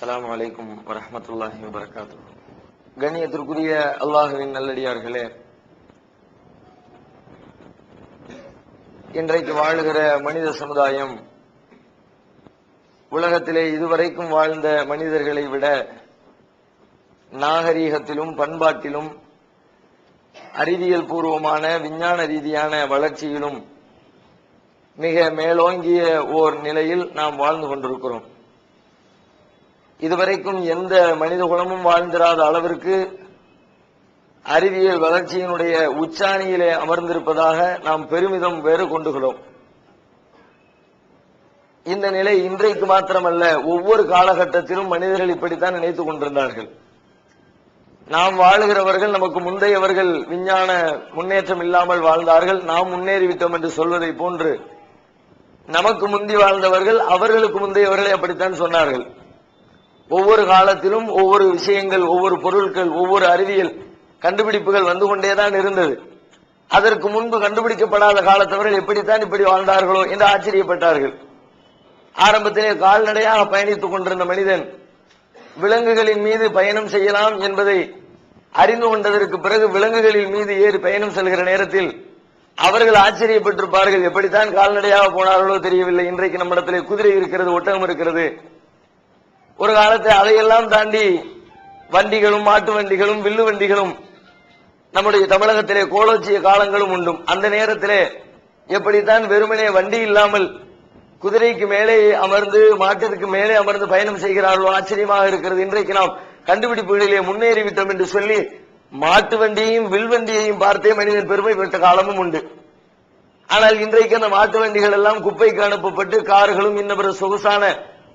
அஸ்லாம் வலைக்கும் வரமத்துல்லாஹி வபரகாத்து கண்ணியத்திற்குரிய அல்லாஹுவின் நல்லடியார்களே இன்றைக்கு வாழுகிற மனித சமுதாயம் உலகத்திலே இதுவரைக்கும் வாழ்ந்த மனிதர்களை விட நாகரீகத்திலும் பண்பாட்டிலும் அறிவியல் பூர்வமான விஞ்ஞான ரீதியான வளர்ச்சியிலும் மிக மேலோங்கிய ஓர் நிலையில் நாம் வாழ்ந்து கொண்டிருக்கிறோம். இதுவரைக்கும் எந்த மனித குலமும் வாழ்ந்திராத அளவிற்கு அறிவியல் வளர்ச்சியினுடைய உச்சாணியிலே அமர்ந்திருப்பதாக நாம் பெருமிதம் வேறு கொண்டுகிறோம். இந்த நிலை இன்றைக்கு மாத்திரமல்ல ஒவ்வொரு காலகட்டத்திலும் மனிதர்கள் இப்படித்தான் நினைத்துக் கொண்டிருந்தார்கள். நாம் வாழுகிறவர்கள் நமக்கு முந்தையவர்கள் விஞ்ஞான முன்னேற்றம் இல்லாமல் வாழ்ந்தார்கள் நாம் முன்னேறிவிட்டோம் என்று சொல்வதை போன்று நமக்கு முந்தி வாழ்ந்தவர்கள் அவர்களுக்கு முந்தையவர்களை அப்படித்தான் சொன்னார்கள். ஒவ்வொரு காலத்திலும் ஒவ்வொரு விஷயங்கள் ஒவ்வொரு பொருட்கள் ஒவ்வொரு அறிவியல் கண்டுபிடிப்புகள் வந்து கொண்டேதான் இருந்தது. அதற்கு முன்பு கண்டுபிடிக்கப்படாத காலத்தவர்கள் எப்படித்தான் இப்படி வாழ்ந்தார்களோ என்று ஆச்சரியப்பட்டார்கள். ஆரம்பத்திலே கால்நடையாக பயணித்துக் கொண்டிருந்த மனிதன் விலங்குகளின் மீது பயணம் செய்யலாம் என்பதை அறிந்து கொண்டதற்கு பிறகு விலங்குகளின் மீது ஏறி பயணம் செல்கிற நேரத்தில் அவர்கள் ஆச்சரியப்பட்டிருப்பார்கள் எப்படித்தான் கால்நடையாக போனார்களோ தெரியவில்லை. இன்றைக்கு நம்மிடத்திலே குதிரை இருக்கிறது ஒட்டகம் இருக்கிறது. ஒரு காலத்தை அதையெல்லாம் தாண்டி வண்டிகளும் மாட்டு வண்டிகளும் வில்லு வண்டிகளும் நம்முடைய தமிழகத்திலே கோலோச்சிய காலங்களும் உண்டும். அந்த நேரத்திலே எப்படித்தான் வெறுமனே வண்டி இல்லாமல் குதிரைக்கு மேலே அமர்ந்து மாட்டிற்கு மேலே அமர்ந்து பயணம் செய்கிறார்களோ ஆச்சரியமாக இருக்கிறது. இன்றைக்கு நாம் கண்டுபிடிப்புகளிலே முன்னேறிவிட்டோம் என்று சொல்லி மாட்டு வண்டியையும் வில் வண்டியையும் பார்த்தே மனிதன் பெருமை பெற்ற காலமும் உண்டு. ஆனால் இன்றைக்கு அந்த மாட்டு வண்டிகள் எல்லாம் குப்பைக்கு அனுப்பப்பட்டு கார்களும் இன்ன பிற சொகுசான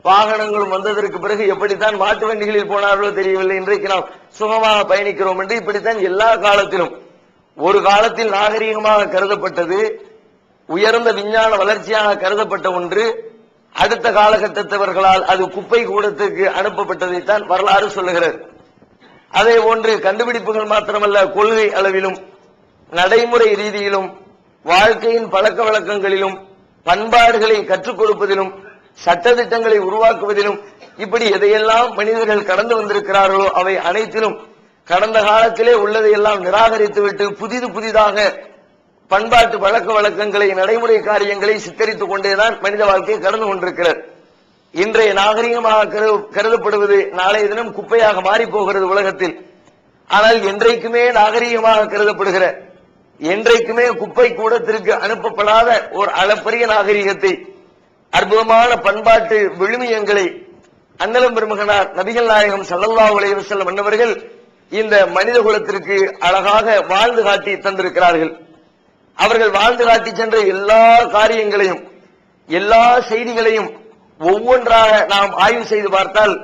வாகனங்களும் வந்ததற்கு பிறகு எப்படித்தான் மாட்டு வண்டிகளில் போனார்களோ தெரியவில்லை. இன்றைக்கு நாம் சுகமாக பயணிக்கிறோம் என்று இப்படித்தான் எல்லா காலத்திலும். ஒரு காலத்தில் நாகரீகமாக கருதப்பட்டது உயர்ந்த விஞ்ஞான வளர்ச்சியாக கருதப்பட்ட ஒன்று. அடுத்த காலகட்டத்தவர்களால் அது குப்பை கூடத்துக்கு அனுப்பப்பட்டதைத்தான் வரலாறு சொல்லுகிறது. அதே போன்று கண்டுபிடிப்புகள் மாத்திரமல்ல கொள்கை அளவிலும் நடைமுறை ரீதியிலும் வாழ்க்கையின் பழக்க வழக்கங்களிலும் பண்பாடுகளை கற்றுக் கொடுப்பதிலும் சட்டதிட்டங்களை உருவாக்குவதிலும் இப்படி எதையெல்லாம் மனிதர்கள் கடந்து வந்திருக்கிறார்களோ அவை அனைத்திலும் கடந்த காலத்திலே உள்ளதையெல்லாம் நிராகரித்துவிட்டு புதிது புதிதாக பண்பாட்டு பழக்க வழக்கங்களை நடைமுறை காரியங்களை சித்தரித்துக் கொண்டேதான் மனித வாழ்க்கையை கடந்து கொண்டிருக்கிறது. இன்றைய நாகரிகமாக கரு- கருதப்படுவது நாளைய தினம் குப்பையாக மாறி போகிறது உலகத்தில். ஆனால் என்றைக்குமே நாகரிகமாக கருதப்படுகிற என்றைக்குமே குப்பை கூடத்திற்கு அனுப்பப்படாத ஒரு அளப்பரிய நாகரிகத்தை அற்புதமான பண்பாட்டு விழுமியங்களை அன்னலம் பெருமகனார் நபிகள் நாயகம் சல்லல்லா அலைஹி வஸல்லம் அன்னவர்கள் இந்த மனித குலத்திற்கு அழகாக வாழ்ந்து காட்டி தந்திருக்கிறார்கள். அவர்கள் வாழ்ந்து காட்டி சென்ற எல்லா காரியங்களையும் எல்லா செய்திகளையும் ஒவ்வொன்றாக நாம் ஆய்வு செய்து பார்த்தால்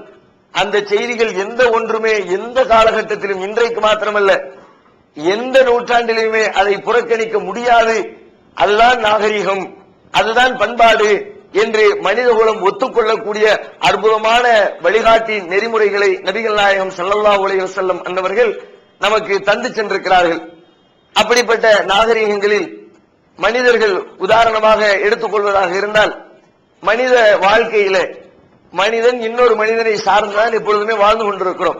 அந்த செய்திகள் எந்த ஒன்றுமே எந்த காலகட்டத்திலும் இன்றைக்கு மாத்திரமல்ல எந்த நூற்றாண்டிலுமே அதை புறக்கணிக்க முடியாது. அதுதான் நாகரிகம் அதுதான் பண்பாடு என்று மனிதகுலம் ஒத்துக்கொள்ளக்கூடிய அற்புதமான வழிகாட்டி நெறிமுறைகளை நபிகள் நாயகம் சல்லல்லா உலக செல்லம் அன்னவர்கள் நமக்கு தந்து சென்றிருக்கிறார்கள். அப்படிப்பட்ட நாகரிகங்களில் மனிதர்கள் உதாரணமாக எடுத்துக்கொள்வதாக இருந்தால் மனித வாழ்க்கையில மனிதன் இன்னொரு மனிதனை சார்ந்துதான் எப்பொழுதுமே வாழ்ந்து கொண்டிருக்கிறோம்.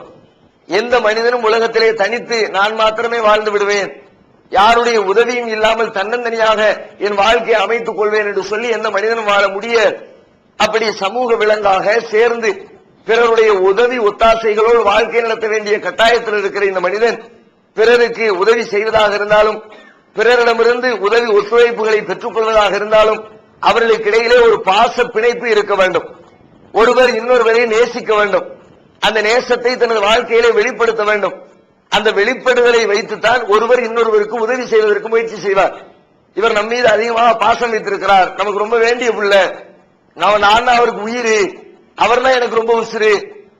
எந்த மனிதனும் உலகத்திலே தனித்து நான் மாத்திரமே வாழ்ந்து விடுவேன். யாருடைய உதவியும் இல்லாமல் தன்னந்தனியாக என் வாழ்க்கையை அமைத்துக் கொள்வேன் என்று சொல்லி எந்த மனிதனும் வாழ முடிய அப்படி சமூக விலங்காக சேர்ந்து பிறருடைய உதவி ஒத்தாசைகளோடு வாழ்க்கை நடத்த வேண்டிய கட்டாயத்தில் இருக்கிற இந்த மனிதன் பிறருக்கு உதவி செய்வதாக இருந்தாலும் பிறரிடமிருந்து உதவி ஒத்துழைப்புகளை பெற்றுக் கொள்வதாக இருந்தாலும் அவர்களுக்கு இடையிலே ஒரு பாச பிணைப்பு இருக்க வேண்டும். ஒருவர் இன்னொருவரை நேசிக்க வேண்டும். அந்த நேசத்தை தனது வாழ்க்கையிலே வெளிப்படுத்த வேண்டும். அந்த வெளிப்படுதலை வைத்துத்தான் ஒருவர் இன்னொருவருக்கு உதவி செய்வதற்கு முயற்சி செய்வார். இவர் நம் மீது அதிகமாக பாசம் வைத்திருக்கிறார். நமக்கு ரொம்ப வேண்டிய புள்ள. நான் நான் அவருக்கு உயிர். அவர் தான் எனக்கு ரொம்ப உசுறு.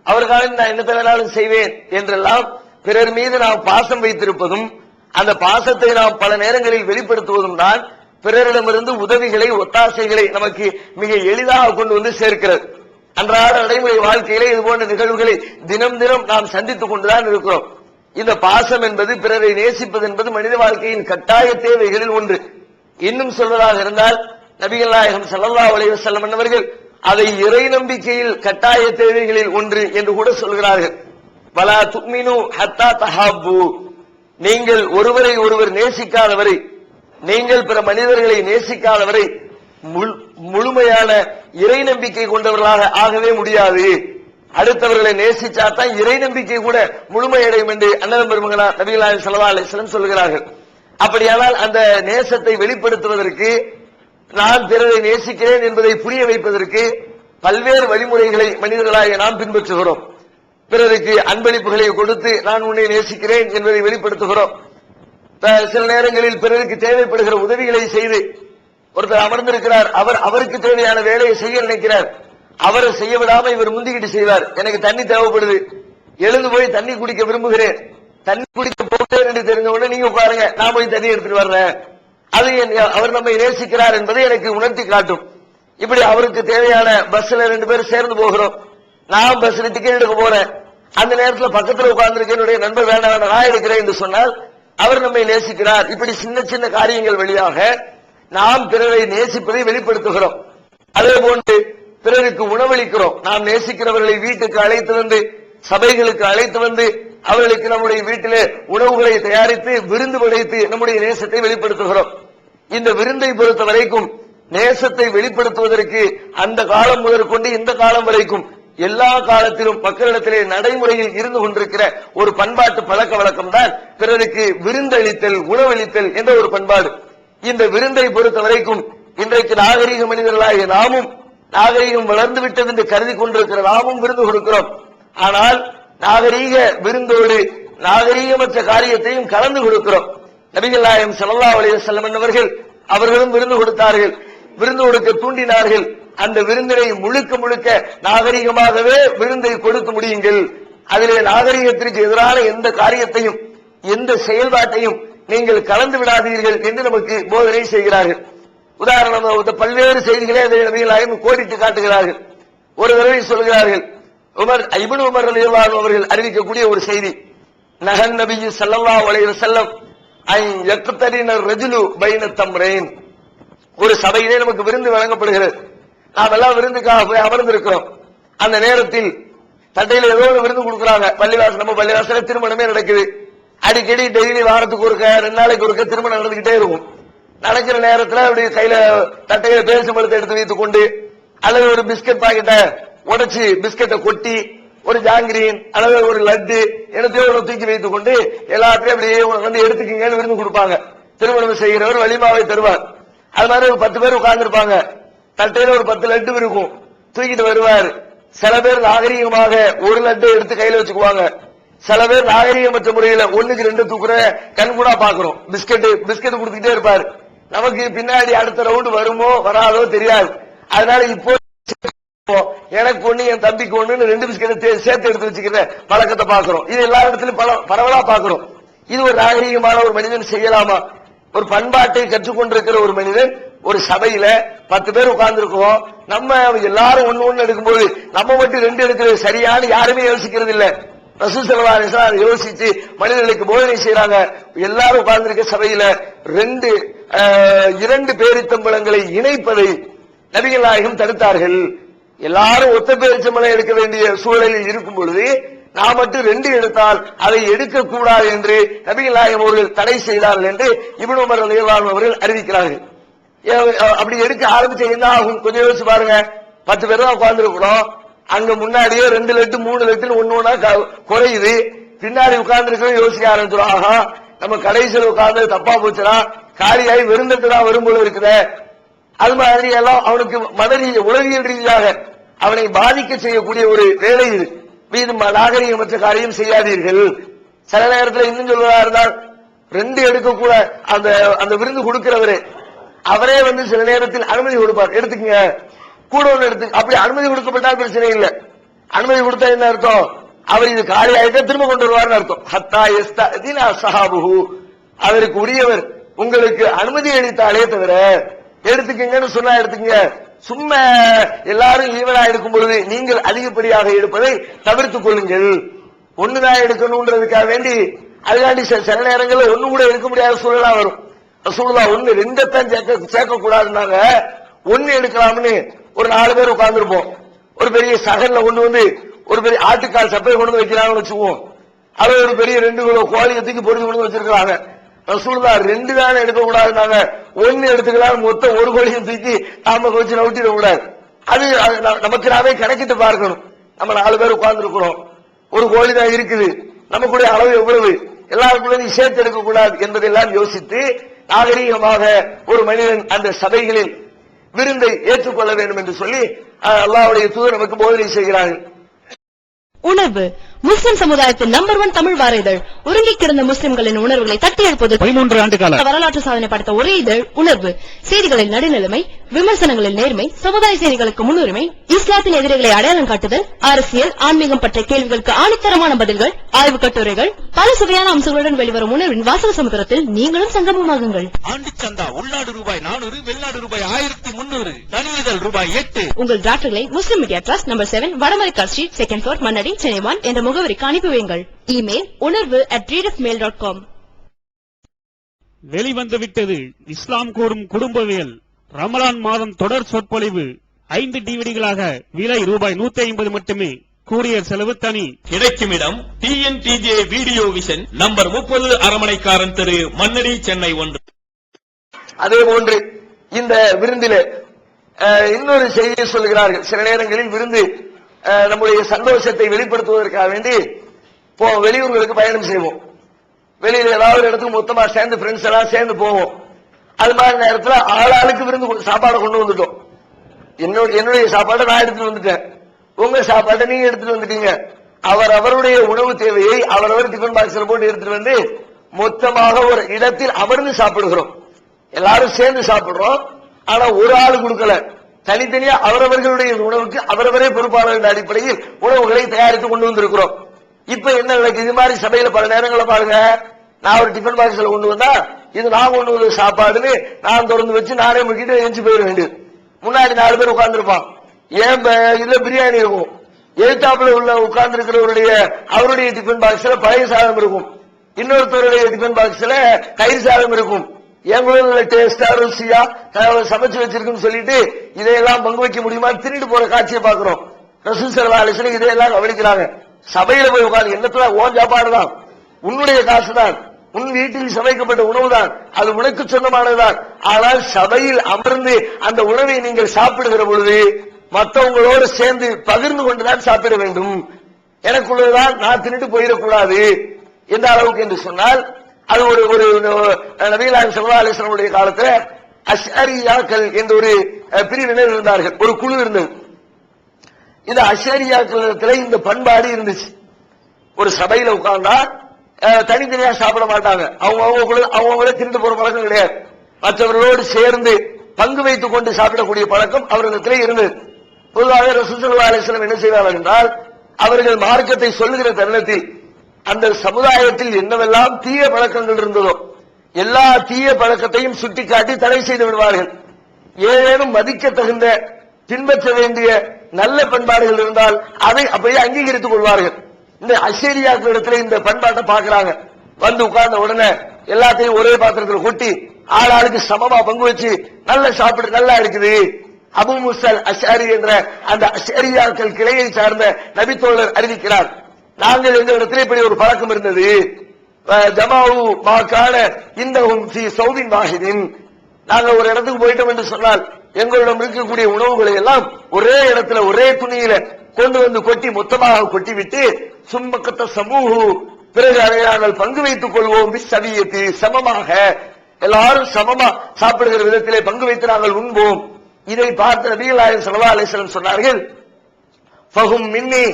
அவருக்காக நான் என்ன வேணாலும் செய்வேன் என்றெல்லாம் பிறர் மீது நாம் பாசம் வைத்திருப்பதும் அந்த பாசத்தை நாம் பல நேரங்களில் வெளிப்படுத்துவதும் தான் பிறரிடமிருந்து உதவிகளை ஒத்தாசைகளை நமக்கு மிக எளிதாக கொண்டு வந்து சேர்க்கிறது. அன்றாட நடைமுறை வாழ்க்கையிலே இது போன்ற நிகழ்வுகளை தினம் தினம் நாம் சந்தித்துக் கொண்டுதான் இருக்கிறோம். இந்த பாசம் என்பது பிறரை நேசிப்பது என்பது மனித வாழ்க்கையின் கட்டாய தேவைகளில் ஒன்று. இன்னும் சொல்வதாக இருந்தால் நபிகள் நாயகம் ஸல்லல்லாஹு உலக செல்லம் அவர்கள் அதை இறை நம்பிக்கையில் கட்டாய தேவைகளில் ஒன்று என்று கூட சொல்கிறார்கள். பலா துக்மினு ஹத்தா தஹாபு நீங்கள் ஒருவரை ஒருவர் நேசிக்காதவரை நீங்கள் பிற மனிதர்களை நேசிக்காதவரை முழு- முழுமையான இறை நம்பிக்கை கொண்டவர்களாக ஆகவே முடியாது. அடுத்தவர்களை நேசிச்சா தான் இறை நம்பிக்கை கூட முழுமையடையும் என்று அண்ணன் பெருமகனா நபிகளாய் சல்லா அலிஸ்லம் சொல்கிறார்கள் அப்படியானால் அந்த நேசத்தை வெளிப்படுத்துவதற்கு நான் பிறரை நேசிக்கிறேன் என்பதை புரிய வைப்பதற்கு பல்வேறு வழிமுறைகளை மனிதர்களாக நாம் பின்பற்றுகிறோம். பிறருக்கு அன்பளிப்புகளை கொடுத்து நான் உன்னை நேசிக்கிறேன் என்பதை வெளிப்படுத்துகிறோம். சில நேரங்களில் பிறருக்கு தேவைப்படுகிற உதவிகளை செய்து ஒருத்தர் அமர்ந்திருக்கிறார். அவர் அவருக்கு தேவையான வேலையை செய்ய நினைக்கிறார். அவரை செய்ய விடாம இவர் முந்திக்கிட்டு செய்வார். எனக்கு தண்ணி தேவைப்படுது. எழுந்து போய் தண்ணி குடிக்க விரும்புகிறேன். தண்ணி குடிக்க போகிறேன் என்று தெரிஞ்ச உடனே நீங்க உட்காருங்க. நான் போய் தண்ணி எடுத்துட்டு வர்றேன். அது என்- அவர் நம்மை நேசிக்கிறார் என்பதை எனக்கு உணர்த்தி காட்டும். இப்படி அவருக்கு தேவையான பஸ்ல ரெண்டு பேரும் சேர்ந்து போகிறோம். நான் பஸ்ல டிக்கெட் எடுக்க போறேன். அந்த நேரத்துல பக்கத்துல உட்கார்ந்துருக்க என்னுடைய நண்பர் வேண்டாம் வேண்டாம், நான் எடுக்கிறேன் என்று சொன்னால் அவர் நம்மை நேசிக்கிறார். இப்படி சின்ன சின்ன காரியங்கள் வழியாக நாம் பிறரை நேசிப்பதை வெளிப்படுத்துகிறோம். அதே போன்று பிறருக்கு உணவளிக்கிறோம். நாம் நேசிக்கிறவர்களை வீட்டுக்கு அழைத்து வந்து சபைகளுக்கு அழைத்து வந்து அவர்களுக்கு நம்முடைய வீட்டிலே உணவுகளை தயாரித்து விருந்து படைத்து நம்முடைய நேசத்தை வெளிப்படுத்துகிறோம். இந்த விருந்தை பொறுத்த வரைக்கும் நேசத்தை வெளிப்படுத்துவதற்கு அந்த காலம் முதற்கொண்டு இந்த காலம் வரைக்கும் எல்லா காலத்திலும் மக்களிடத்திலே நடைமுறையில் இருந்து கொண்டிருக்கிற ஒரு பண்பாட்டு பழக்க வழக்கம் தான் பிறருக்கு விருந்தளித்தல் உணவளித்தல் என்ற ஒரு பண்பாடு. இந்த விருந்தை பொறுத்த வரைக்கும் இன்றைக்கு நாகரீக மனிதர்களாகிய நாமும் நாகரீகம் வளர்ந்து விட்டது என்று கருதி கொண்டிருக்கிற நாமும் விருந்து கொடுக்கிறோம். ஆனால் நாகரீக விருந்தோடு நாகரீகமற்ற காரியத்தையும் கலந்து கொடுக்கிறோம். நபிகள் நாயம் ஸல்லல்லாஹு அலைஹி செல்லம் என்பவர்கள் அவர்களும் விருந்து கொடுத்தார்கள். விருந்து கொடுக்க தூண்டினார்கள். அந்த விருந்தினை முழுக்க முழுக்க நாகரிகமாகவே விருந்தை கொடுக்க முடியுங்கள். அதிலே நாகரிகத்திற்கு எதிரான எந்த காரியத்தையும் எந்த செயல்பாட்டையும் நீங்கள் கலந்து விடாதீர்கள் என்று நமக்கு போதனை செய்கிறார்கள். உதாரணம் பல்வேறு செய்திகளை அதை நபிகள் நாயகம் கோடிட்டு காட்டுகிறார்கள். ஒரு தடவை சொல்கிறார்கள் உமர் இப்னு உமர் ரலியல்லாஹு அவர்கள் அறிவிக்கக்கூடிய ஒரு செய்தி. நகன் நபி சல்லா அலைஹி செல்லம் ஐ ரஜுலு பைன தம்ரைன். ஒரு சபையிலே நமக்கு விருந்து வழங்கப்படுகிறது. நாம் எல்லாம் விருந்துக்காக போய் அமர்ந்திருக்கிறோம். அந்த நேரத்தில் தட்டையில ஏதோ ஒரு விருந்து கொடுக்குறாங்க. பள்ளிவாசல் நம்ம பள்ளிவாசல திருமணமே நடக்குது. அடிக்கடி டெய்லி வாரத்துக்கு ஒருக்க ரெண்டு நாளைக்கு ஒருக்க திருமணம் நடந்துகிட்டே இருக்கும். நடக்கிற நேரத்தில் அப்படி கையில தட்டையில பேசும் மருத்து எடுத்து வைத்துக் கொண்டு அல்லது ஒரு பிஸ்கட் பாக்கெட்டை உடைச்சு பிஸ்கட்டை கொட்டி ஒரு ஜாங்கிரீன் அல்லது ஒரு லட்டு எனத்தையோ ஒரு தூக்கி வைத்துக் கொண்டு எல்லாத்தையும் அப்படியே வந்து எடுத்துக்கிங்கன்னு விருந்து கொடுப்பாங்க. திருமணம் செய்கிறவர் வலிமாவை தருவார். அது மாதிரி ஒரு பத்து பேர் உட்கார்ந்துருப்பாங்க. தட்டையில ஒரு பத்து லட்டு இருக்கும். தூக்கிட்டு வருவார். சில பேர் நாகரீகமாக ஒரு லட்டு எடுத்து கையில வச்சுக்குவாங்க. சில பேர் நாகரீகமற்ற முறையில ஒண்ணுக்கு ரெண்டு தூக்குற கண் கூட பாக்குறோம். பிஸ்கட் பிஸ்கட் கொடுத்துக்கிட்டே இருப்பாரு. நமக்கு பின்னாடி அடுத்த ரவுண்டு வருமோ வராதோ தெரியாது. அதனால இப்போ எனக்கு ஒண்ணு என் தம்பிக்கு ஒண்ணு ரெண்டு பிஸ்கெட்டை சேர்த்து எடுத்து வச்சுக்கிற பழக்கத்தை பாக்குறோம் இது எல்லா இடத்துலயும் பல- பரவலா பாக்குறோம் இது ஒரு நாகரீகமான ஒரு மனிதன் செய்யலாமா? ஒரு பண்பாட்டை கற்றுக்கொண்டிருக்கிற ஒரு மனிதன் ஒரு சபையில பத்து பேர் உட்கார்ந்துருக்கோம் நம்ம எல்லாரும் ஒண்ணு ஒண்ணு எடுக்கும்போது நம்ம மட்டும் ரெண்டு எடுக்கிறது சரியான யாருமே யோசிக்கிறது இல்லை. ரசூல் ஸல்லல்லாஹு யோசிச்சு மனிதர்களுக்கு போதனை செய்யறாங்க எல்லாரும் உட்கார்ந்திருக்க சபையில ரெண்டு இரண்டு பேரித்தம்பளங்களை இணைப்பதை நபிகள் நாயகம் தடுத்தார்கள். எல்லாரும் ஒத்த பேரிச்சம்பளம் எடுக்க வேண்டிய சூழலில் இருக்கும் பொழுது நான் மட்டும் ரெண்டு எடுத்தால் அதை எடுக்க கூடாது என்று நபிகள் நாயகம் அவர்கள் தடை செய்தார்கள் என்று இபின் உமர் ரலியல்லாஹு அவர்கள் அறிவிக்கிறார்கள். அப்படி எடுக்க ஆரம்பிச்ச என்ன ஆகும்? கொஞ்சம் யோசிச்சு பாருங்க. பத்து பேர் தான் உட்கார்ந்துருக்கணும் அங்க முன்னாடியே ரெண்டு லட்டு மூணு லட்டு ஒண்ணு ஒண்ணா க- குறையுது. பின்னாடி உட்கார்ந்து யோசிக்க ஆரம்பிச்சிடும் ஆஹா நம்ம கடைசியில் உட்கார்ந்து தப்பா போச்சுனா காலியாகி வெறுந்தட்டு தான் வரும்போது இருக்குதே. அது மாதிரி எல்லாம் அவனுக்கு மத உளவியல் ரீதியாக அவனை பாதிக்க செய்யக்கூடிய ஒரு வேலை இது. மீது நாகரிகமற்ற காரியம் செய்யாதீர்கள். சில நேரத்தில் இன்னும் சொல்வதா இருந்தால் ரெண்டு எடுக்க கூட அந்த அந்த விருந்து கொடுக்கிறவரு அவரே வந்து சில நேரத்தில் அனுமதி கொடுப்பார். எடுத்துக்கங்க. கூட ஒன்று எடுத்து அப்படி அனுமதி கொடுக்கப்பட்டால் பிரச்சனை இல்லை. அனுமதி கொடுத்தா என்ன அர்த்தம்? அவர் இது காலி ஆயிட்டா திரும்ப கொண்டு வருவார்னு அர்த்தம். ஹத்தா எஸ்தா சஹாபுஹு. அவருக்கு உரியவர். உங்களுக்கு அனுமதி அளித்தாலே தவிர எடுத்துக்கங்கன்னு சொன்னா எடுத்துக்கங்க. சும்மா எல்லாரும் ஈவனா எடுக்கும் பொழுது நீங்கள் அதிகப்படியாக எடுப்பதை தவிர்த்துக் கொள்ளுங்கள். ஒண்ணுதான் எடுக்கணும்ன்றதுக்காக வேண்டி அதுக்காண்டி சில சில நேரங்களில் ஒண்ணு கூட எடுக்க முடியாத சூழலா வரும். சூழலா ஒண்ணு ரெண்டத்தான் சேர்க்க சேர்க்க கூடாதுனாங்க ஒண்ணு எடுக்கலாம்னு ஒரு நாலு பேர் உட்கார்ந்துருப்போம். ஒரு பெரிய சகல்ல கொண்டு வந்து ஒரு பெரிய ஆட்டுக்கால் சப்பையை கொண்டு வந்து வைக்கிறாங்கன்னு வச்சுக்குவோம். அது ஒரு பெரிய ரெண்டு கிலோ கோழியை தூக்கி கொண்டு வந்து வச்சிருக்காங்க ரசூலுல்லா ரெண்டு தானே எடுக்க கூடாதுனாங்க ஒன்னு எடுத்துக்கலாம் மொத்தம் ஒரு கோழியும் தூக்கி நாம வச்சு நவுட்டிட கூடாது அது நமக்கு நாமே கணக்கிட்டு பார்க்கணும். நம்ம நாலு பேர் உட்கார்ந்து இருக்கிறோம் ஒரு கோழி தான் இருக்குது. நமக்குடைய அளவு எவ்வளவு? எல்லாருக்குள்ள சேர்த்து எடுக்க கூடாது என்பதெல்லாம் யோசித்து நாகரீகமாக ஒரு மனிதன் அந்த சபைகளில் விருந்தை ஏற்றுக்கொள்ள வேண்டும் என்று சொல்லி அஹ், தூதர் நமக்கு போதனை செய்கிறார்கள். உணவு முஸ்லிம் சமுதாயத்தின் நம்பர் ஒன் தமிழ் வார இதழ் உறங்கிக் கிடந்த முஸ்லிம்களின் உணர்வுகளை தட்டி எழுப்பது பதிமூன்று ஆண்டு கால. வரலாற்று சாதனை படைத்த ஒரே இதழ் உணர்வு. செய்திகளில் நடுநிலைமை விமர்சனங்களில் நேர்மை சமுதாய செய்திகளுக்கு முன்னுரிமை இஸ்லாத்தின் எதிரிகளை அடையாளம் காட்டுதல் அரசியல் ஆன்மீகம் பற்றிய கேள்விகளுக்கு ஆணித்தரமான பதில்கள் ஆய்வுக் கட்டுரைகள் பல சுவையான அம்சங்களுடன் வெளிவரும் உணர்வின் வாசக சமுத்திரத்தில் நீங்களும் சங்கமமாகுங்கள். ஆண்டு சந்தா உள்நாடு ரூபாய் நானூறு வெளிநாடு ரூபாய் ஆயிரத்தி முன்னூறு தனியுதல் ரூபாய் எட்டு. உங்கள் டிராக்டர்களை Muslim media trust number seven Vadamaraikkal street second floor Mannady Chennai என்ற முகவரிக்கு அனுப்பி வையுங்கள். Email Unarvu at mail dot com வெளிவந்துவிட்டது இஸ்லாம் கூறும் குடும்பவியல் ரமலான் மாதம் தொடர் சொற்பொழிவு. ஐந்து டிவிடிகளாக விலை ரூபாய் நூத்தி ஐம்பது மட்டுமே. கூரியர் செலவு தனி. கிடைக்கும் இடம் டிஎன்டிஜே வீடியோ விஷன் நம்பர் முப்பது அரமனைக்காரன் தெரு மன்னடி சென்னை ஒன்று. அதே போன்று இந்த விருந்தில இன்னொரு செய்தியை சொல்கிறார்கள். சில நேரங்களில் விருந்து நம்முடைய சந்தோஷத்தை வெளிப்படுத்துவதற்காக வேண்டி போ வெளியூர்களுக்கு பயணம் செய்வோம். வெளியில ஏதாவது இடத்துக்கு மொத்தமா சேர்ந்து ஃப்ரெண்ட்ஸ் எல்லாம் சேர்ந்து போவோம். அது மாதிரி நேரத்தில் ஆளாளுக்கு விருந்து சாப்பாடு சாப்பாடை கொண்டு வந்துட்டோம். என்னோட என்னுடைய சாப்பாடை நான் எடுத்துட்டு வந்துட்டேன். உங்க சாப்பாட்டை நீங்க எடுத்துட்டு வந்துட்டீங்க. அவர் அவருடைய உணவு தேவையை அவரவர் டிஃபன் பாக்ஸ்ல போட்டு எடுத்துட்டு வந்து மொத்தமாக ஒரு இடத்தில் அமர்ந்து சாப்பிடுகிறோம். எல்லாரும் சேர்ந்து சாப்பிடுறோம். ஆனா ஒரு ஆள் கொடுக்கல. தனித்தனியா அவரவர்களுடைய உணவுக்கு அவரவரே பொறுப்பாளர் என்ற அடிப்படையில் உணவுகளை தயாரித்து கொண்டு வந்திருக்கிறோம். இப்ப என்ன நடக்குது? இது மாதிரி சபையில பல நேரங்களை பாருங்க. நான் ஒரு டிஃபன் பாக்ஸ்ல கொண்டு வந்தா இது நான் கொண்டு வந்த சாப்பாடுன்னு நான் திறந்து வச்சு நானே முக்கிட்டு எழுந்து போயிட வேண்டியது. முன்னாடி நாலு பேர் உட்கார்ந்துருப்பான். ஏன் இதுல பிரியாணி இருக்கும். எழுத்தாப்புல உள்ள உட்கார்ந்து இருக்கிறவருடைய அவருடைய டிஃபன் பாக்ஸ்ல பழைய சாதம் இருக்கும். இன்னொருத்தருடைய டிஃபன் பாக்ஸ்ல கயிறு சாதம் இருக்கும். என் எங்களுடைய டேஸ்டா ருசியா அஹ், சமைச்சு வச்சிருக்குன்னு சொல்லிட்டு இதையெல்லாம் பங்கு வைக்க முடியுமா? திருட்டு போற காட்சியை பாக்குறோம் ரசூல் இதையெல்லாம் கவனிக்கிறாங்க. சபையில போய் உட்காந்து என்னத்துல? ஓன் சாப்பாடு தான். உன்னுடைய காசு தான். உன் வீட்டில் சமைக்கப்பட்ட உணவு தான். அது உனக்கு சொந்தமானதுதான். ஆனால் சபையில் அமர்ந்து அந்த உணவை நீங்கள் சாப்பிடுகிற பொழுது மற்றவங்களோடு சேர்ந்து பகிர்ந்து கொண்டுதான் சாப்பிட வேண்டும். எனக்குள்ளதுதான் நான் தின்னுட்டு போயிடக்கூடாது. எந்த அளவுக்கு என்று சொன்னால் அது ஒரு ஒரு நபீலான் சல்லா அலிஸ்லமுடைய காலத்துல அஷரியாக்கள் என்ற ஒரு பிரிவினர் இருந்தார்கள். ஒரு குழு இருந்தது. இந்த அஷரியாக்கள் இந்த பண்பாடு இருந்துச்சு. ஒரு சபையில உட்கார்ந்தா தனித்தனியா சாப்பிட மாட்டாங்க. அவங்க அவங்க கூட அவங்களே திருந்து போற பழக்கம் கிடையாது. மற்றவர்களோடு சேர்ந்து பங்கு வைத்துக் கொண்டு சாப்பிடக்கூடிய பழக்கம் அவர்களிடத்திலே இருந்தது. பொதுவாக ரசூசல்லா அலிஸ்லம் என்ன செய்வார்கள் என்றால் அவர்கள் மார்க்கத்தை சொல்லுகிற தருணத்தில் அந்த சமுதாயத்தில் என்னவெல்லாம் தீய பழக்கங்கள் இருந்ததோ எல்லா தீய பழக்கத்தையும் சுட்டிக்காட்டி தடை செய்து விடுவார்கள். ஏதேனும் மதிக்க தகுந்த பின்பற்ற வேண்டிய நல்ல பண்பாடுகள் இருந்தால் அதை அப்படியே அங்கீகரித்துக் கொள்வார்கள். இந்த அசேரியாக்களிடத்துல இந்த பண்பாட்டை பார்க்கறாங்க. வந்து உட்கார்ந்த உடனே எல்லாத்தையும் ஒரே பாத்திரத்தில் கொட்டி ஆள் ஆளுக்கு சமமா பங்கு வச்சு நல்லா சாப்பிடு நல்லா இருக்குது. அபு முசல் அஷாரி என்ற அந்த அஷேரியாக்கள் கிளையை சார்ந்த நபித்தோழர் அறிவிக்கிறார். நாங்கள் எந்த இடத்துல இப்படி ஒரு பழக்கம் இருந்தது. ஜமாவு மாக்கான இந்த ஃபீ வாஹிதின். நாங்க ஒரு இடத்துக்கு போயிட்டோம் என்று சொன்னால் எங்களிடம் இருக்கக்கூடிய உணவுகளை எல்லாம் ஒரே இடத்துல ஒரே துணியில கொண்டு வந்து கொட்டி மொத்தமாக கொட்டி விட்டு சும்மக்கத்த சமூக பிறகு அதை நாங்கள் பங்கு வைத்துக் கொள்வோம். சவியத்து சமமாக. எல்லாரும் சமமா சாப்பிடுகிற விதத்திலே பங்கு வைத்து நாங்கள் உண்போம். இதை பார்த்த நபிகளாயன் சல்லா அலிஸ்லம் சொன்னார்கள் ஃபஹும் மின்னி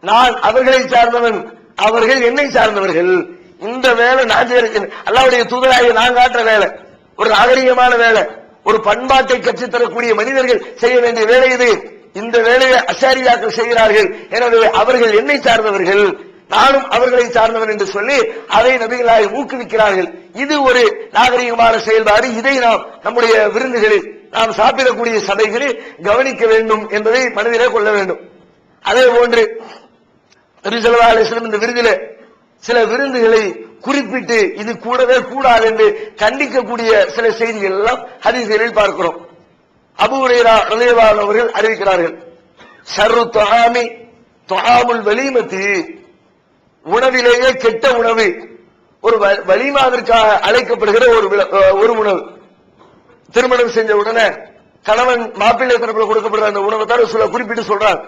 நான் அவர்களை சார்ந்தவன் அவர்கள் என்னை சார்ந்தவர்கள். இந்த வேலை நான் செய்யறேன். அல்லாவுடைய தூதராக நான் காட்டுற வேலை. ஒரு நாகரிகமான வேலை. ஒரு பண்பாட்டை கற்றுத் தரக்கூடிய மனிதர்கள் செய்ய வேண்டிய வேலை இது. இந்த வேலையை அசாரியாக்கள் செய்கிறார்கள். எனவே அவர்கள் என்னை சார்ந்தவர்கள். நானும் அவர்களை சார்ந்தவன் என்று சொல்லி அதை நபிகளாய் ஊக்குவிக்கிறார்கள். இது ஒரு நாகரிகமான செயல்பாடு. இதை நாம் நம்முடைய விருந்துகளில் நாம் சாப்பிடக்கூடிய சபைகளில் கவனிக்க வேண்டும் என்பதை மனதிலே கொள்ள வேண்டும். அதே போன்று இந்த விருதுல சில விருந்துகளை குறிப்பிட்டு இது கூடவே கூடாது என்று கண்டிக்கக்கூடிய சில செய்திகள் எல்லாம் ஹதீஸ்களில் பார்க்கிறோம். அபு ஹுரைரா அவர்கள் அறிவிக்கிறார்கள். ஷர்ரு தொஹாமி தொஹாமுல் வலிமத்தி உணவிலேயே கெட்ட உணவு. ஒரு வ- வலிமாவிற்காக அழைக்கப்படுகிற ஒரு ஒரு உணவு. திருமணம் செஞ்ச உடனே கணவன் மாப்பிள்ளை தரப்பில் கொடுக்கப்படுற அந்த உணவை தான் சொல்ல குறிப்பிட்டு சொல்றார்.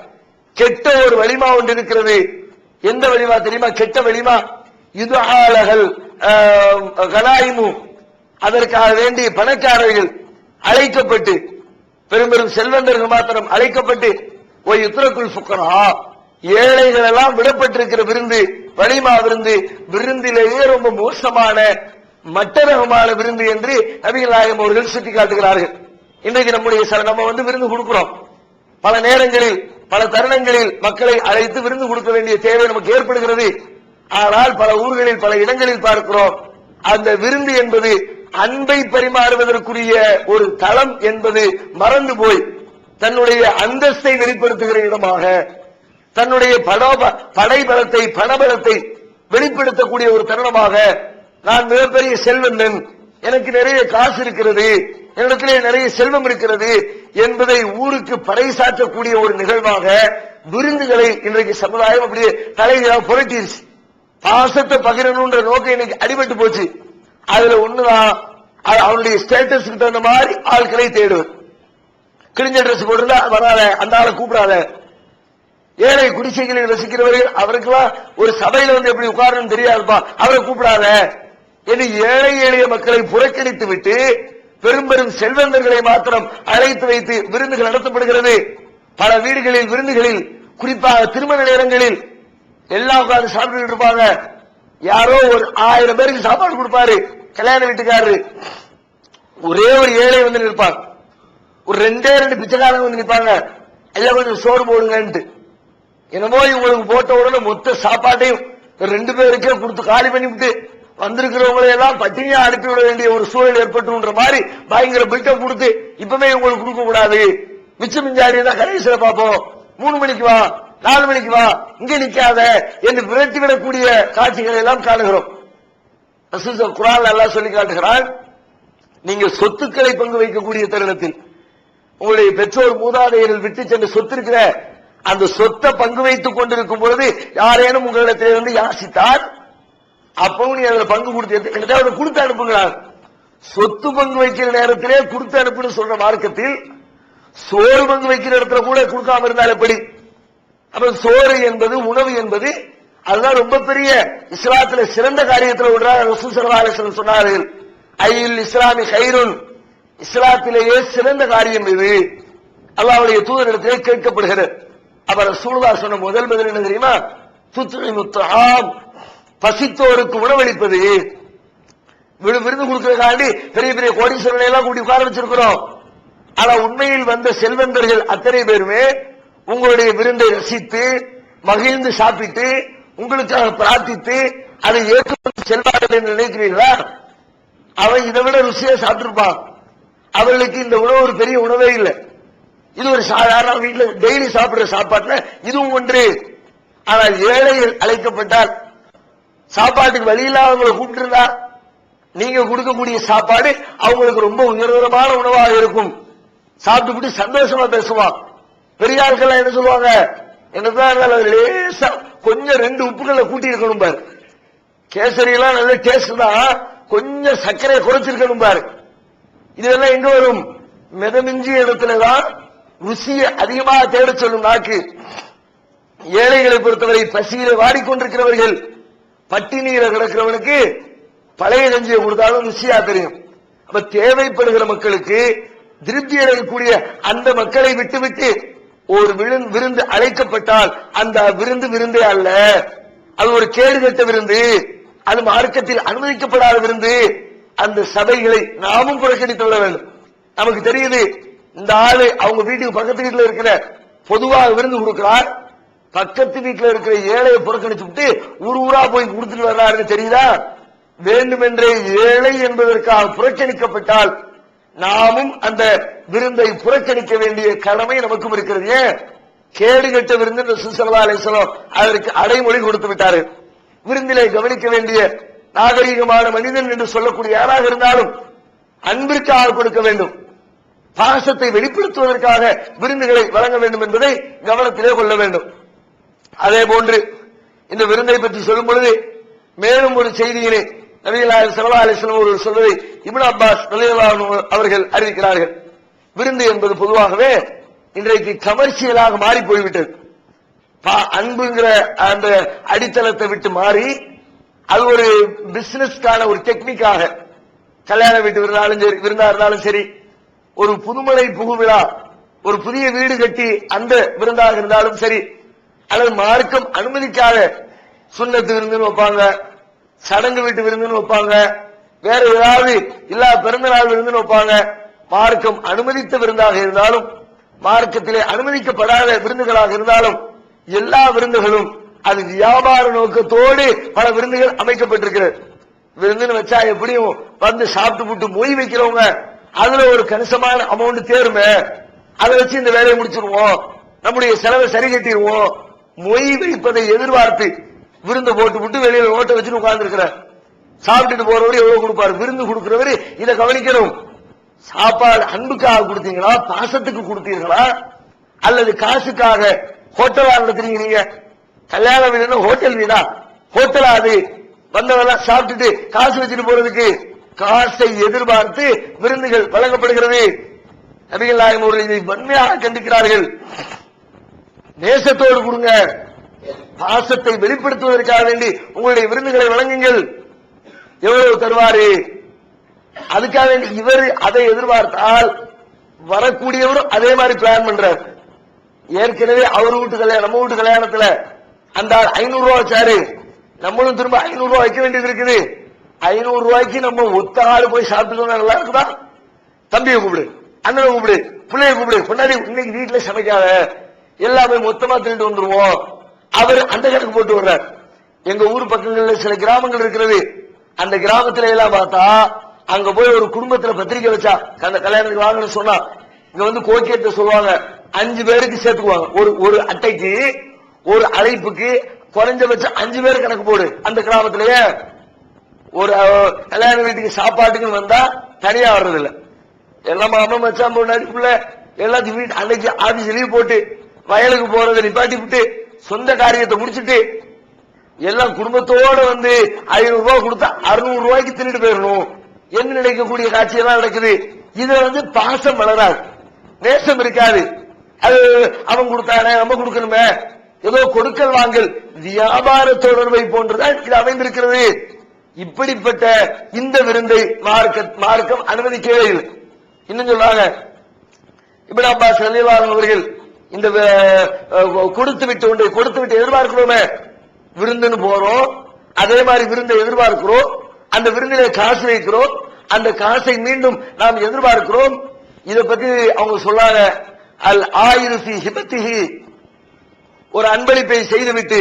கெட்ட ஒரு வலிமா ஒன்று இருக்கிறது. எந்த வலிமா தெரியுமா? கெட்ட வலிமா? இது ஆளகள் கலாயிமு. அதற்காக வேண்டிய பணக்காரர்கள் அழைக்கப்பட்டு பெரும் பெரும் செல்வந்தர்கள் மாத்திரம் அழைக்கப்பட்டு ஒரு யுத்தரக்குள் சுக்கரா ஏழைகள் எல்லாம் விடப்பட்டிருக்கிற விருந்து வலிமா விருந்து விருந்திலேயே ரொம்ப மோசமான மட்டரகமான விருந்து என்று நபிகள் நாயகம் அவர்கள் சுட்டிக்காட்டுகிறார்கள். இன்றைக்கு நம்முடைய சில நம்ம வந்து விருந்து கொடுக்கிறோம். பல நேரங்களில் பல தருணங்களில் மக்களை அழைத்து விருந்து கொடுக்க வேண்டிய தேவை நமக்கு ஏற்படுகிறது. ஆனால் பல ஊர்களில் பல இடங்களில் பார்க்கிறோம். அந்த விருந்து என்பது அன்பை பரிமாறுவதற்குரிய ஒரு தளம் என்பது மறந்து போய் தன்னுடைய அந்தஸ்தை வெளிப்படுத்துகிற இடமாக தன்னுடைய படோப- படைபலத்தை பணபலத்தை வெளிப்படுத்தக்கூடிய ஒரு தருணமாக நான் மிகப்பெரிய செல்வந்தன் எனக்கு நிறைய காசு இருக்கிறது. என்னிடத்திலே நிறைய செல்வம் இருக்கிறது என்பதை ஊருக்கு பறைசாற்றக்கூடிய ஒரு நிகழ்வாக விருந்துகளை இன்றைக்கு சமுதாயம் அப்படியே தலைகளாக புரட்டிருச்சு. பாசத்தை பகிரணும்ன்ற நோக்கம் இன்னைக்கு அடிபட்டு போச்சு. அதுல ஒண்ணுதான் அவனுடைய ஸ்டேட்டஸ்க்கு தகுந்த மாதிரி ஆட்களை தேடுவேன். கிழிஞ்ச ட்ரெஸ் போட்டுருந்தா வராத அந்த ஆளை கூப்பிடாத. ஏழை குடிசைகளில் ரசிக்கிறவர்கள் அவருக்கெல்லாம் ஒரு சபையில வந்து எப்படி உட்காரணும் தெரியாதுப்பா. அவரை கூப்பிடாத. என்று ஏழை எளிய மக்களை புறக்கணித்து விட்டு பெரும் பெரும் செல்வந்தர்களை மாத்திரம் அழைத்து வைத்து விருந்துகள் நடத்தப்படுகிறது. பல வீடுகளில் விருந்துகளில் குறிப்பாக திருமண நேரங்களில் எல்லாம் உட்கார்ந்து சாப்பிட்டு இருப்பாங்க. யாரோ ஒரு ஆயிரம் பேருக்கு சாப்பாடு கொடுப்பாரு. கல்யாண வீட்டுக்காரரு. ஒரே ஒரு ஏழை வந்து நிற்பார். ஒரு ரெண்டே ரெண்டு பிச்சைக்காரங்க வந்து நிற்பாங்க. எல்லாம் கொஞ்சம் சோறு போடுங்கன்ட்டு. என்னமோ இவங்களுக்கு போட்ட உடனே மொத்த சாப்பாட்டையும் ரெண்டு பேருக்கே கொடுத்து காலி பண்ணிவிட்டு வந்திருக்கிறவங்களை எல்லாம் பட்டினியா அனுப்பி விட வேண்டிய ஒரு சூழல் ஏற்பட்டுன்ற மாதிரி பயங்கர பில்டப் கொடுத்து இப்பவே உங்களுக்கு கொடுக்க கூடாது. மிச்சம் மிஞ்சாடி தான் கடைசியில பார்ப்போம். மூணு மணிக்கு வா நாலு மணிக்கு வா இங்க நிக்காத என்று விரட்டி விடக்கூடிய காட்சிகளை எல்லாம் காணுகிறோம். குரான் நல்லா சொல்லி காட்டுகிறான். நீங்க சொத்துக்களை பங்கு வைக்கக்கூடிய தருணத்தில் உங்களுடைய பெற்றோர் மூதாதையர்கள் விட்டு சென்று சொத்து இருக்கிற அந்த சொத்தை பங்கு வைத்துக் கொண்டிருக்கும் பொழுது யாரேனும் உங்களிடத்தில் வந்து யாசித்தார் அப்பவும் நீ அதுல பங்கு கொடுத்து என்கிட்ட அவரை கொடுத்து அனுப்புகிறார் சொத்து பங்கு வைக்கிற நேரத்திலே கொடுத்து அனுப்புன்னு சொல்ற மார்க்கத்தில் சோறு பங்கு வைக்கிற இடத்துல கூட கொடுக்காம இருந்தால் எப்படி? அப்ப சோறு என்பது உணவு என்பது அதுதான் ரொம்ப பெரிய இஸ்லாத்துல சிறந்த காரியத்தில் விடுறாங்க ரசூல் ஸல்லல்லாஹு சொன்னார்கள். ஐயில் இஸ்லாமி ஹைருன் இஸ்லாத்திலேயே சிறந்த காரியம் இது. அல்லாவுடைய தூதரிடத்திலே கேட்கப்படுகிறது. அப்ப சூழ்வா சொன்ன முதல் பதில் என்ன தெரியுமா? துத்இமு முத்தாம் பசித்தோருக்கு உணவளிப்பது. விருது கொடுக்கறதுக்காண்டி பெரிய பெரிய கோடீஸ்வரனை எல்லாம் கூட்டி உட்கார வச்சிருக்கிறோம். ஆனா உண்மையில் வந்த செல்வந்தர்கள் அத்தனை பேருமே உங்களுடைய விருந்தை ரசித்து மகிழ்ந்து சாப்பிட்டு உங்களுக்காக பிரார்த்தித்து அதை ஏற்றுக்கொண்டு செல்வார்கள் என்று நினைக்கிறீர்களா? அவன் இதை விட ருசியா சாப்பிட்டிருப்பான். அவர்களுக்கு இந்த உணவு ஒரு பெரிய உணவே இல்லை. இது ஒரு சாதாரண வீட்டில் டெய்லி சாப்பிடுற சாப்பாட்டுல இதுவும் ஒன்று. ஆனால் ஏழைகள் அழைக்கப்பட்டால் சாப்பாட்டுக்கு வழி இல்லாதவங்களை கூப்பிட்டுருந்தா நீங்க கொடுக்கக்கூடிய சாப்பாடு அவங்களுக்கு ரொம்ப உயர்தரமான உணவாக இருக்கும். சாப்பிட்டுவிட்டு சந்தோஷமா பேசுவான். பெரிய ஆட்கள் என்ன சொல்லுவாங்க? என்னதான் இருந்தாலும் லேசா கொஞ்சம் ரெண்டு உப்புகளை கூட்டி இருக்கணும் பாரு. கேசரி எல்லாம் நல்ல டேஸ்ட் தான். கொஞ்சம் சர்க்கரையை குறைச்சிருக்கணும் பாரு. இதெல்லாம் எங்க வரும்? மிதமிஞ்சிய இடத்துலதான் ருசியை அதிகமாக தேடச் சொல்லும் நாக்கு. ஏழைகளை பொறுத்தவரை பசியில வாடிக்கொண்டிருக்கிறவர்கள் பட்டினியில கிடக்கிறவனுக்கு பழைய கஞ்சியை கொடுத்தாலும் ருசியா தெரியும். அப்ப தேவைப்படுகிற மக்களுக்கு திருப்தி அடையக்கூடிய அந்த மக்களை விட்டுவிட்டு ஒரு விருந்து அழைக்கப்பட்டால் அந்த விருந்து விருந்தே அல்ல. அது ஒரு கேடுகட்ட விருந்து. அது மார்க்கத்தில் அனுமதிக்கப்படாத விருந்து. அந்த சபைகளை நாமும் புறக்கணித்து விட வேண்டும். நமக்கு தெரியுது இந்த ஆளு அவங்க வீட்டுக்கு பக்கத்து வீட்டுல இருக்கிற பொதுவாக விருந்து கொடுக்கிறார். பக்கத்து வீட்டுல இருக்கிற ஏழையை புறக்கணிச்சு விட்டு ஊர் ஊரா போய் கொடுத்துட்டு வர்றாருன்னு தெரியுதா? வேண்டுமென்றே ஏழை என்பதற்காக புறக்கணிக்கப்பட்டால் நாமும் அந்த விருந்தை புறக்கணிக்க வேண்டிய கடமை நமக்கும் இருக்கிறது. ஏன்? கேடுகட்ட விருந்து என்று சுசலா அலிஸ்லாம் அதற்கு அடைமொழி கொடுத்து விட்டாரு. விருந்திலே கவனிக்க வேண்டிய நாகரீகமான மனிதன் என்று சொல்லக்கூடிய யாராக இருந்தாலும் அன்பிற்காக கொடுக்க வேண்டும். பாசத்தை வெளிப்படுத்துவதற்காக விருந்துகளை வழங்க வேண்டும் என்பதை கவனத்திலே கொள்ள வேண்டும். அதே போன்று இந்த விருந்தை பற்றி சொல்லும் பொழுது மேலும் ஒரு செய்தியினை நபிகளார் சல்லா அலிஸ்லாம் அவர்கள் சொல்வதை இப்னு அப்பாஸ் அவர்கள் அறிவிக்கிறார்கள். விருந்து என்பது பொதுவாகவே இன்றைக்கு கமர்ஷியலாக மாறி போய்விட்டது. பா- அன்புங்கிற அந்த அடித்தளத்தை விட்டு மாறி அது ஒரு பிசினஸ்க்கான ஒரு டெக்னிக்காக கல்யாண வீட்டு விருந்தாலும் சரி விருந்தா இருந்தாலும் சரி ஒரு புதுமலை புகுவிழா ஒரு புதிய வீடு கட்டி அந்த விருந்தாக இருந்தாலும் சரி அல்லது மார்க்கம் அனுமதிக்காத சுண்ணத்து விருந்துன்னு வைப்பாங்க சடங்கு வீட்டு விருந்துன்னு வைப்பாங்க வேற ஏதாவது இல்ல பிறந்த நாள் விருந்துன்னு வைப்பாங்க. மார்க்கம் அனுமதித்த விருந்தாக இருந்தாலும் மார்க்கத்திலே அனுமதிக்கப்படாத விருந்துகளாக இருந்தாலும் எல்லா விருந்துகளும் அது வியாபார நோக்கத்தோடு பல விருந்துகள் அமைக்கப்பட்டிருக்கிறது. விருந்துன்னு வச்சா எப்படியும் வந்து சாப்பிட்டு போட்டு மொய் வைக்கிறவங்க அதுல ஒரு கணிசமான அமௌண்ட் தேருமே. அதை வச்சு இந்த வேலையை முடிச்சிருவோம். நம்முடைய செலவை சரி கட்டிடுவோம். மொய் வைப்பதை எதிர்பார்த்து விருந்த போட்டு விட்டு வெளியில ஓட்ட வச்சுட்டு உட்கார்ந்து சாப்பிட்டுட்டு போறவரு எவ்வளவு கொடுப்பாரு? விருந்து கொடுக்கிறவரு இதை கவனிக்கணும். சாப்பாடு அன்புக்காக கொடுத்தீங்களா? பாசத்துக்கு கொடுத்தீர்களா? அல்லது காசுக்காக ஹோட்டலா நடத்துறீங்க நீங்க கல்யாண வீடுன்னா ஹோட்டல் வீடா? ஹோட்டலா அது வந்தவெல்லாம் சாப்பிட்டுட்டு காசு வச்சுட்டு போறதுக்கு காசை எதிர்பார்த்து விருந்துகள் வழங்கப்படுகிறது. நபிகள் நாயகம் அவர்கள் இதை வன்மையாக கண்டிக்கிறார்கள். நேசத்தோடு கொடுங்க. பாசத்தை வெளிப்படுத்துவதற்காக வேண்டி உங்களுடைய விருந்துகளை வழங்குங்கள். எவ்வளவு தருவாரு? அதுக்காக வேண்டி இவர் அதை எதிர்பார்த்தால் வரக்கூடியவரும் அதே மாதிரி பிளான் பண்றார். ஏற்கனவே அவர் வீட்டு கல்யாணம் நம்ம வீட்டு கல்யாணத்துல அந்த ஐநூறு ரூபா வச்சாரு. நம்மளும் திரும்ப ஐநூறு ரூபாய் வைக்க வேண்டியது இருக்குது. ஐநூறு ரூபாய்க்கு நம்ம ஒத்த ஆள் போய் சாப்பிட்டு நல்லா இருக்குதா தம்பியை கூப்பிடு அண்ணனை கூப்பிடு பிள்ளைய கூப்பிடு. கொண்டாடி இன்னைக்கு வீட்டுல சமைக்காத. எல்லாமே மொத்தமா திருட்டு வந்துருவோம். அவர் அந்த கணக்கு போட்டு வர்றார். எங்க ஊர் பக்கங்கள்ல சில கிராமங்கள் இருக்கிறது. அந்த கிராமத்துல எல்லாம் பார்த்தா அங்க போய் ஒரு குடும்பத்துல பத்திரிக்கை வச்சா அந்த கல்யாணத்துக்கு வாங்கன்னு சொன்னா இங்க வந்து கோக்கியத்தை சொல்லுவாங்க. அஞ்சு பேருக்கு சேர்த்துக்குவாங்க. ஒரு ஒரு அட்டைக்கு ஒரு அழைப்புக்கு குறைஞ்சபட்சம் அஞ்சு பேர் கணக்கு போடு. அந்த கிராமத்திலேயே ஒரு கல்யாண வீட்டுக்கு சாப்பாட்டுக்கு வந்தா தனியா வர்றதில்ல. எல்லாம் அம்மா மச்சான் பொண்ணாடி புள்ள எல்லாத்தையும் வீட்டு அன்னைக்கு ஆபீஸ் லீவ் போட்டு வயலுக்கு போறதை நிப்பாட்டி விட்டு சொந்த காரியத்தை முடிச்சிட்டு எல்லாம் குடும்பத்தோட வந்து ஐநூறு ரூபாய் கொடுத்தா அறுநூறு ரூபாய்க்கு திருட்டு போயிடணும். என்ன நினைக்கக்கூடிய காட்சியெல்லாம் நடக்குது? இதுல வந்து பாசம் வளராது. நேசம் இருக்காது. அது அவன் கொடுத்தானே நம்ம கொடுக்கணுமே. ஏதோ கொடுக்கல் வாங்கல். வியாபார தொடர்பை போன்றுதான் இது அமைந்திருக்கிறது. இப்படிப்பட்ட இந்த விருந்தை மார்க்க மார்க்கம் அனுமதிக்கவே இல்லை இன்னும் சொல்றாங்க இப்படி அப்பா ரலியல்லாஹு அவர்கள் இந்த கொடுத்து விட்டு ஒன்றை கொடுத்து விட்டு எதிர்பார்க்கிறோமே விருந்துன்னு போறோம் அதே மாதிரி விருந்தை எதிர்பார்க்கிறோம் அந்த விருந்திலே காசு வைக்கிறோம் அந்த காசை மீண்டும் நாம் எதிர்பார்க்கிறோம் இதை பத்தி அவங்க சொல்லாங்க அல் ஆயிரு ஹிபத்திகி ஒரு அன்பளிப்பை செய்துவிட்டு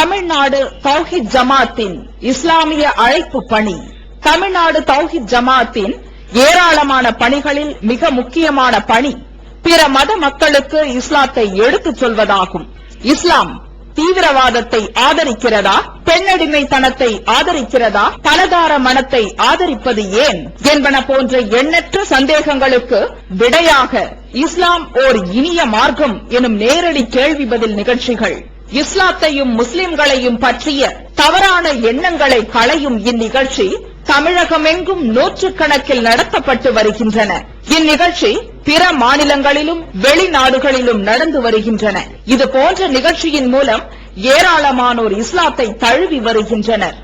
தமிழ்நாடு தௌஹித் ஜமாத்தின் இஸ்லாமிய அழைப்பு பணி. தமிழ்நாடு தௌஹித் ஜமாத்தின் ஏராளமான பணிகளில் மிக முக்கியமான பணி. பிற மத மக்களுக்கு இஸ்லாத்தை எடுத்துச் சொல்வதாகும். இஸ்லாம் தீவிரவாதத்தை ஆதரிக்கிறதா? பெண்ணடிமைத்தனத்தை ஆதரிக்கிறதா? பலதார மனத்தை ஆதரிப்பது ஏன்? என்பன போன்ற எண்ணற்ற சந்தேகங்களுக்கு விடையாக இஸ்லாம் ஓர் இனிய மார்க்கம் எனும் நேரடி கேள்வி பதில் நிகழ்ச்சிகள். இஸ்லாத்தையும் முஸ்லிம்களையும் பற்றிய தவறான எண்ணங்களை களையும் இந்நிகழ்ச்சி தமிழகமெங்கும் நூற்றுக்கணக்கில் நடத்தப்பட்டு வருகின்றன. இந்நிகழ்ச்சி பிற மாநிலங்களிலும் வெளிநாடுகளிலும் நடந்து வருகின்றன. இது போன்ற நிகழ்ச்சியின் மூலம் ஏராளமானோர் இஸ்லாத்தை தழுவி வருகின்றனர்.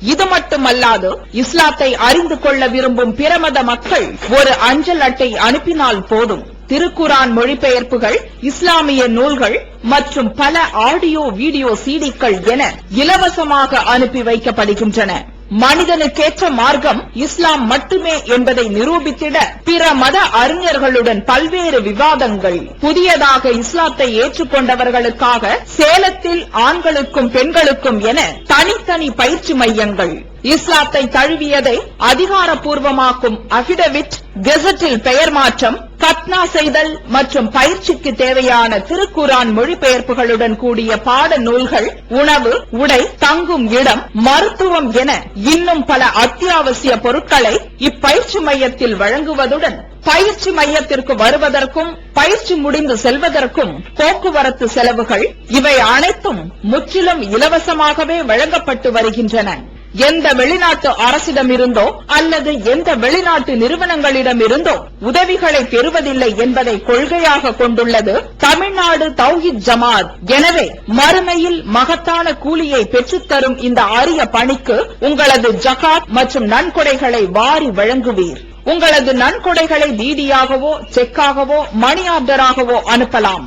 இது மட்டுமல்லாது இஸ்லாத்தை அறிந்து கொள்ள விரும்பும் பிரமத மக்கள் ஒரு அஞ்சல் அட்டை அனுப்பினால் போதும். திருக்குரான் மொழிபெயர்ப்புகள் இஸ்லாமிய நூல்கள் மற்றும் பல ஆடியோ வீடியோ சீடிக்கள் என இலவசமாக அனுப்பி வைக்கப்படுகின்றன. மனிதனுக்கேற்ற மார்க்கம் இஸ்லாம் மட்டுமே என்பதை நிரூபித்திட பிற மத அறிஞர்களுடன் பல்வேறு விவாதங்கள். புதியதாக இஸ்லாத்தை ஏற்றுக்கொண்டவர்களுக்காக சேலத்தில் ஆண்களுக்கும் பெண்களுக்கும் என தனித்தனி பயிற்சி மையங்கள். இஸ்லாத்தை தழுவியதை அதிகாரப்பூர்வமாக்கும் அபிடவிட் கெசட்டில் பெயர் மாற்றம் கத்னா செய்தல் மற்றும் பயிற்சிக்கு தேவையான திருக்குரான் மொழிபெயர்ப்புகளுடன் கூடிய பாட நூல்கள் உணவு உடை தங்கும் இடம் மருத்துவம் என இன்னும் பல அத்தியாவசிய பொருட்களை இப்பயிற்சி மையத்தில் வழங்குவதுடன் பயிற்சி மையத்திற்கு வருவதற்கும் பயிற்சி முடிந்து செல்வதற்கும் போக்குவரத்து செலவுகள் இவை அனைத்தும் முற்றிலும் இலவசமாகவே வழங்கப்பட்டு வருகின்றன. எந்த வெளிநாட்டு அரசிடமிருந்தோ அல்லது எந்த வெளிநாட்டு நிறுவனங்களிடமிருந்தோ உதவிகளை பெறுவதில்லை என்பதை கொள்கையாக கொண்டுள்ளது தமிழ்நாடு தௌஹித் ஜமாத். எனவே மறுமையில் மகத்தான கூலியை பெற்றுத்தரும் இந்த அரிய பணிக்கு உங்களது ஜகாத் மற்றும் நன்கொடைகளை வாரி வழங்குவீர். உங்களது நன்கொடைகளை டிடியாகவோ செக்காகவோ மணி ஆர்டராகவோ அனுப்பலாம்.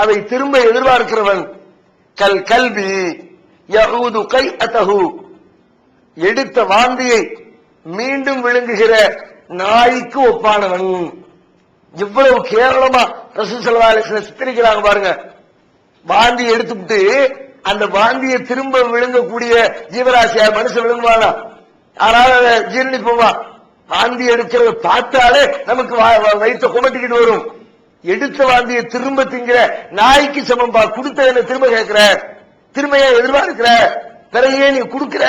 அதை திரும்ப எதிர்பார்க்கிறவன் கல் கல்வி யஊது கை அத்தகு எடுத்த வாந்தியை மீண்டும் விழுங்குகிற நாய்க்கு ஒப்பானவன். இவ்வளவு கேவலமா ரசூல் ஸல்லல்லாஹு சித்தரிக்கிறாங்க பாருங்க. வாந்தி எடுத்துட்டு அந்த வாந்தியை திரும்ப விழுங்கக்கூடிய ஜீவராசியா மனுஷன் விழுங்குவானா? யாராவது அதை வாந்தி எடுக்கிறத பார்த்தாலே நமக்கு வா- வா- வயிற்ற குமட்டிக்கிட்டு வரும். எடுத்த வாந்தியை திரும்ப திங்கிற நாய்க்கு சமம்பா கொடுத்த என்ன திரும்ப கேட்கிற திரும்ப ஏன் எதிர்பார்க்கிற பிறகு ஏன் நீ கொடுக்கிற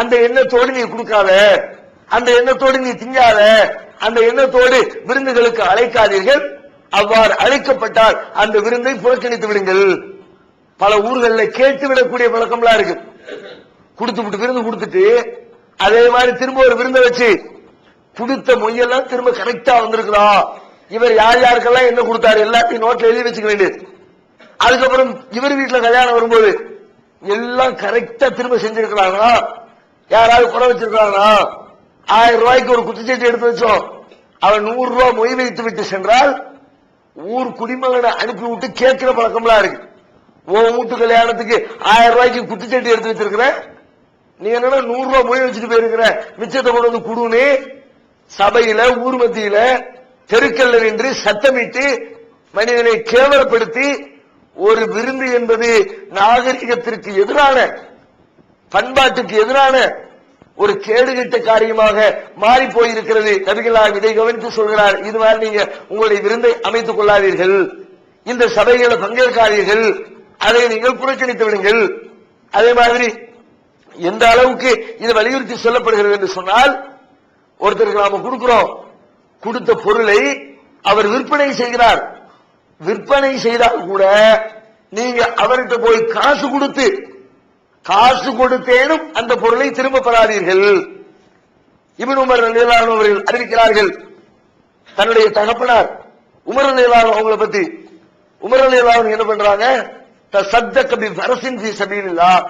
அந்த எண்ணத்தோடு நீ கொடுக்காத அந்த எண்ணத்தோடு நீ திங்காத அந்த எண்ணத்தோடு விருந்துகளுக்கு அழைக்காதீர்கள். அவ்வாறு அழைக்கப்பட்டால் அந்த விருந்தை புறக்கணித்து விடுங்கள். பல ஊர்களில் கேட்டு விடக்கூடிய பழக்கம்லாம் இருக்கு. கொடுத்து விட்டு விருந்து கொடுத்துட்டு அதே மாதிரி திரும்ப ஒரு விருந்தை வச்சு கொடுத்த மொய்யெல்லாம் திரும்ப கரெக்டா வந்திருக்கலாம் இவர் யார் யாருக்கெல்லாம் என்ன கொடுத்தாரு எல்லாத்தையும் நோட்ல எழுதி வச்சுக்க வேண்டியது. அதுக்கப்புறம் இவர் வீட்டுல கல்யாணம் வரும்போது எல்லாம் கரெக்டா திரும்ப செஞ்சிருக்கிறாங்களா யாராவது குறை வச்சிருக்காங்களா ஆயிரம் ரூபாய்க்கு ஒரு குத்துச்சீட்டு எடுத்து வச்சோம். அவன் நூறு ரூபாய் மொய் வைத்து விட்டு சென்றால் ஊர் குடிமகனை அனுப்பி விட்டு கேட்கிற பழக்கம்லாம் இருக்கு. உன் வீட்டு கல்யாணத்துக்கு ஆயிரம் ரூபாய்க்கு குத்துச்சட்டி எடுத்து வச்சிருக்கிற? நீ என்னன்னா நூறு ரூபாய் மொழி வச்சுட்டு போயிருக்கிற. மிச்சத்தை கொண்டு வந்து குடுன்னு சபையில ஊர் மத்தியில தெருக்கல்ல நின்று சத்தமிட்டு மனிதனை கேவலப்படுத்தி ஒரு விருந்து என்பது நாகரிகத்திற்கு எதிரான பண்பாட்டுக்கு எதிரான ஒரு கேடுகட்ட காரியமாக மாறி போயிருக்கிறது. நபிகளார் இதை கவனித்து சொல்கிறார். இது மாதிரி நீங்க உங்களுடைய விருந்தை அமைத்துக் கொள்ளாதீர்கள். இந்த சபைகளை பங்கேற்காதீர்கள். அதை நீங்கள் புறக்கணித்து விடுங்கள். அதே மாதிரி எந்த அளவுக்கு இது வலியுறுத்தி சொல்லப்படுகிறது என்று சொன்னால் ஒருத்தருக்கு நாம கொடுக்கிறோம். கொடுத்த பொருளை அவர் விற்பனை செய்கிறார். விற்பனை செய்தால் கூட நீங்க அவர்கிட்ட போய் காசு கொடுத்து காசு கொடுத்தேனும் அந்த பொருளை திரும்ப பெறாதீர்கள். இபின் உமர் ரலியல்லாஹு அவர்கள் அறிவிக்கிறார்கள் தன்னுடைய தகப்பனார் உமர் ரலியல்லாஹு அவங்கள பத்தி. உமர் ரலியல்லாஹு என்ன பண்றாங்க? சத்த கபி வரசின் ஃபீ சபீலில்லாஹ்.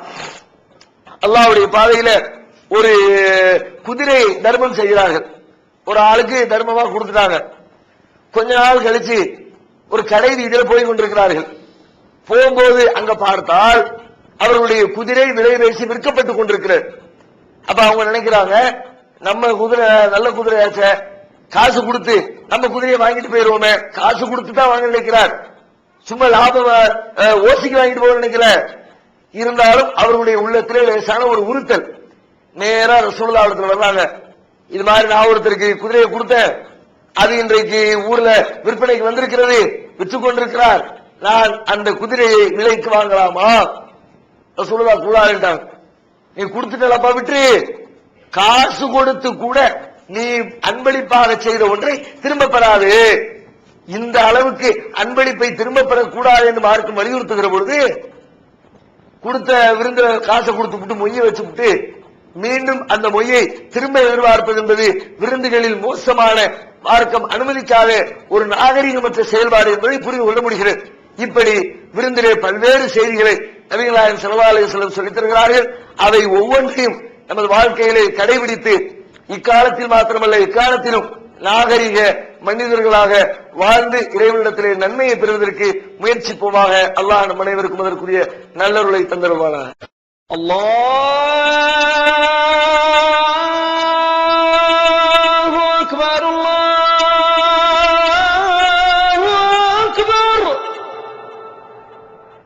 அல்லாஹ்வுடைய பாதையில ஒரு குதிரை தர்மம் செய்கிறார்கள். ஒரு ஆளுக்கு தர்மமா கொடுத்துட்டாங்க. கொஞ்ச நாள் கழிச்சு ஒரு கடை வீதியில போய் கொண்டிருக்கிறார்கள். போகும்போது அங்க பார்த்தால் அவர்களுடைய குதிரை விலை பேசி விற்கப்பட்டுக் கொண்டிருக்கிறது. அப்ப அவங்க நினைக்கிறாங்க நம்ம குதிரை நல்ல குதிரையாச்ச காசு கொடுத்து நம்ம குதிரையை வாங்கிட்டு போயிருவோமே. காசு கொடுத்து தான் வாங்க நினைக்கிறார். சும்மா லாபம் ஓசிக்கு வாங்கிட்டு போக நினைக்கல. இருந்தாலும் அவர்களுடைய உள்ளத்திலே லேசான ஒரு உறுத்தல். நேரா ரசூலுல்லாஹி இடத்துல வர்றாங்க இது மாதிரி நான் ஒருத்தருக்கு குதிரையை கொடுத்தேன். அது இன்றைக்கு ஊர்ல விற்பனைக்கு வந்திருக்கிறது. விற்று கொண்டிருக்கிறார் நான் அந்த குதிரையை விலைக்கு வாங்கலாமா? ரசூலுல்லாஹி கூடாதுட்டாங்க நீ கொடுத்துட்டலப்பா விட்டு காசு கொடுத்து கூட நீ அன்பளிப்பாக செய்த ஒன்றை திரும்ப பெறாது இந்த அளவுக்கு அன்பளிப்பை திரும்ப பெறக்கூடாது என்று மார்க்கம் வலியுறுத்துகிற பொழுது கொடுத்த விருந்த காசை கொடுத்து விட்டு மொய்ய வச்சு விட்டு மீண்டும் அந்த மொழியை திரும்ப எதிர்பார்ப்பது என்பது விருந்துகளில் மோசமான மார்க்கம் அனுமதிக்காத ஒரு நாகரிகமற்ற செயல்பாடு என்பதை புரிந்து கொள்ள முடிகிறது. இப்படி விருந்திலே பல்வேறு செய்திகளை நபிகளாயம் செலவாலய செலவு சொல்லித்தருகிறார்கள் அவை ஒவ்வொன்றையும் நமது வாழ்க்கையிலே கடைபிடித்து இக்காலத்தில் மாத்திரமல்ல இக்காலத்திலும் நாகரிக மனிதர்களாக வாழ்ந்து இறைவனிடத்திலே நன்மையை பெறுவதற்கு முயற்சிப்போமாக அல்லாஹ் நம் அனைவருக்கும் அதற்குரிய நல்லருளை தந்தருவான அல்லாஹ்